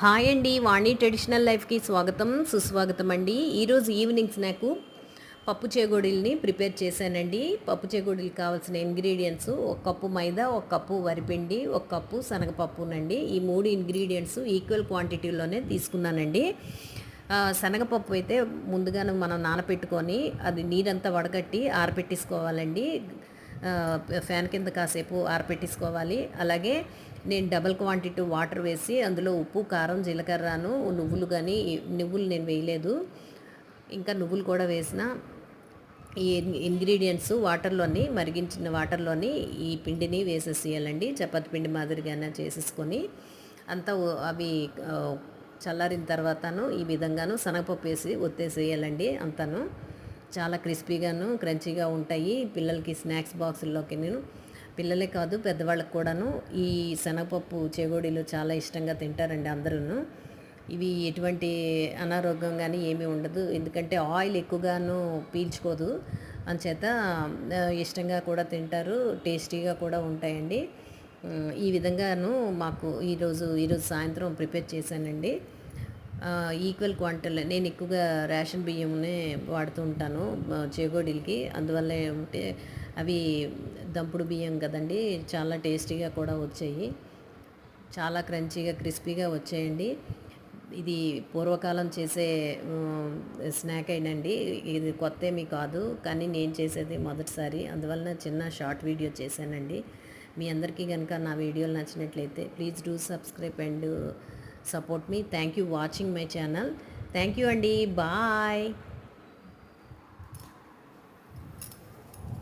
Hi అండి వాణి traditional లైఫ్కి స్వాగతం సుస్వాగతం అండి ఈరోజు ఈవినింగ్ స్నాక్ పప్పు చేగోడీల్ని ప్రిపేర్ చేశానండి. పప్పు చేగోడీలు కావాల్సిన ఇంగ్రీడియంట్స్ ఒక కప్పు మైదా ఒక కప్పు వరిపిండి ఒక కప్పు శనగపప్పునండి. ఈ మూడు ఇంగ్రీడియంట్స్ ఈక్వల్ క్వాంటిటీలోనే తీసుకున్నానండి. శనగపప్పు అయితే ముందుగానే మనం నానపెట్టుకొని అది నీరంతా వడగట్టి ఆరపెట్టేసుకోవాలండి. ఫ్యాన్ కింద కాసేపు ఆరపెట్టేసుకోవాలి. అలాగే నేను డబల్ క్వాంటిటీ వాటర్ వేసి అందులో ఉప్పు కారం జీలకర్రను నువ్వులు కానీ నువ్వులు నేను వేయలేదు. ఇంకా నువ్వులు కూడా వేసిన ఈ ఇంగ్రీడియంట్స్ వాటర్లోని మరిగించిన వాటర్లోని ఈ పిండిని వేసేసేయాలండి. చపాతి పిండి మాదిరిగానే చేసేసుకొని అంతా అవి చల్లారిన తర్వాతను ఈ విధంగాను శనగపప్పు వేసి ఒత్తేసేయాలండి అంతాను. చాలా క్రిస్పీగాను క్రంచీగా ఉంటాయి. పిల్లలకి స్నాక్స్ బాక్సుల్లోకి నేను పిల్లలే కాదు పెద్దవాళ్ళకి కూడాను ఈ శనగపప్పు చేగోడీలు చాలా ఇష్టంగా తింటారండి అందరూ ఇవి ఎటువంటి అనారోగ్యం కానీ ఏమీ ఉండదు. ఎందుకంటే ఆయిల్ ఎక్కువగాను పీల్చుకోదు. అంచేత ఇష్టంగా కూడా తింటారు టేస్టీగా కూడా ఉంటాయండి. ఈ విధంగాను మాకు ఈరోజు ఈరోజు సాయంత్రం ప్రిపేర్ చేశానండి. ఈక్వల్ క్వాంటిటీలో. నేను ఎక్కువగా రేషన్ బియ్యంనే వాడుతూ ఉంటాను చేగోడీలకి. అందువల్ల ఏమంటే అవి దంపుడు బియ్యం కదండి చాలా టేస్టీగా కూడా వచ్చాయి. చాలా క్రంచీగా క్రిస్పీగా వచ్చాయండి. ఇది పూర్వకాలం చేసే స్నాక్ అయినండి. ఇది కొత్త ఏమీ కాదు కానీ నేను చేసేది మొదటిసారి. అందువలన చిన్న షార్ట్ వీడియో చేశానండి. మీ అందరికీ కనుక నా వీడియోలు నచ్చినట్లయితే please do subscribe and support me thank you watching my channel thank you అండి బాయ్